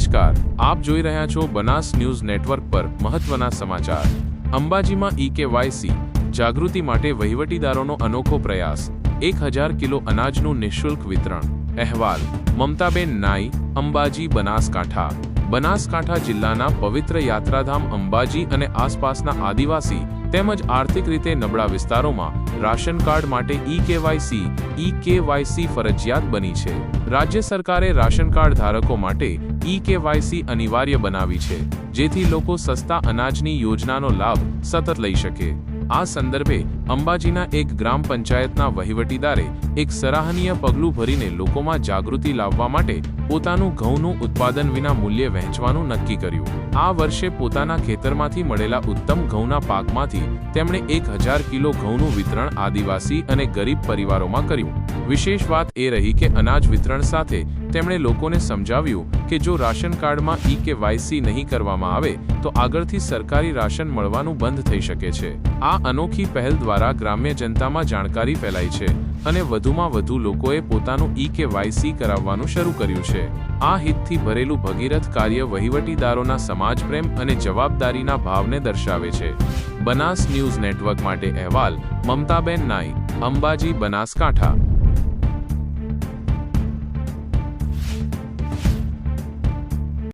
નમસ્કાર. આપ જોઈ રહ્યા છો બનાસ ન્યૂઝ નેટવર્ક પર મહત્વના સમાચાર. અંબાજીમાં ઈકેવાયસી કેવાયસી જાગૃતિ માટે વહીવટીદારોનો અનોખો પ્રયાસ. એક હજાર કિલો અનાજનું નિઃશુલ્ક વિતરણ. અહેવાલ, મમતાબેન નાઈ, અંબાજી બનાસકાંઠા. બનાસકાંઠા જિલ્લાના પવિત્ર યાત્રાધામ અંબાજી અને આસપાસના આદિવાસી તેમજ આર્થિક રીતે નબળા વિસ્તારોમાં રાશન કાર્ડ માટે ઈ કેવાયસી ઈ કેવાયસી ફરજિયાત બની છે. રાજ્ય સરકારે રાશન કાર્ડ ધારકો માટે ઈ કેવાયસી અનિવાર્ય બનાવી છે, જેથી લોકો સસ્તા અનાજની યોજનાનો લાભ સતત લઈ શકે. આ સંદર્ભે અંબાજીના એક ગ્રામ પંચાયતના વહીવટીદારે એક સરાહનીય પગલું ભરીને લોકોમાં જાગૃતિ લાવવા માટે પોતાનું ઘઉંનું ઉત્પાદન વિના મૂલ્યે વહેંચવાનું નક્કી કર્યું. આ વર્ષે પોતાના ખેતરમાંથી મળેલા ઉત્તમ ઘઉંના પાકમાંથી તેમણે એક હજાર કિલો ઘઉંનું વિતરણ આદિવાસી અને ગરીબ પરિવારોમાં કર્યું. વિશેષ વાત એ રહી કે અનાજ વિતરણ સાથે તેમણે લોકોને સમજાવ્યું કે જો રાશન કાર્ડમાં ઈ કે વાયસી નહીં કરવામાં આવે, તો આગળથી સરકારી રાશન મળવાનું બંધ થઈ શકે છે. આ અનોખી પહેલ દ્વારા ગ્રામ્ય જનતામાં જાણકારી ફેલાઈ છે અને વધુમાં વધુ લોકોએ પોતાનું ઈ કે વાયસી કરાવવાનું શરૂ કર્યું છે. આ હિતથી ભરેલું ભગીરથ કાર્ય વહીવટીદારોના સમાજપ્રેમ અને જવાબદારીના ભાવને દર્શાવે છે. બનાસ ન્યૂઝ નેટવર્ક માટે અહેવાલ, મમતાબેન નાઈ અંબાજી બનાસકાંઠા.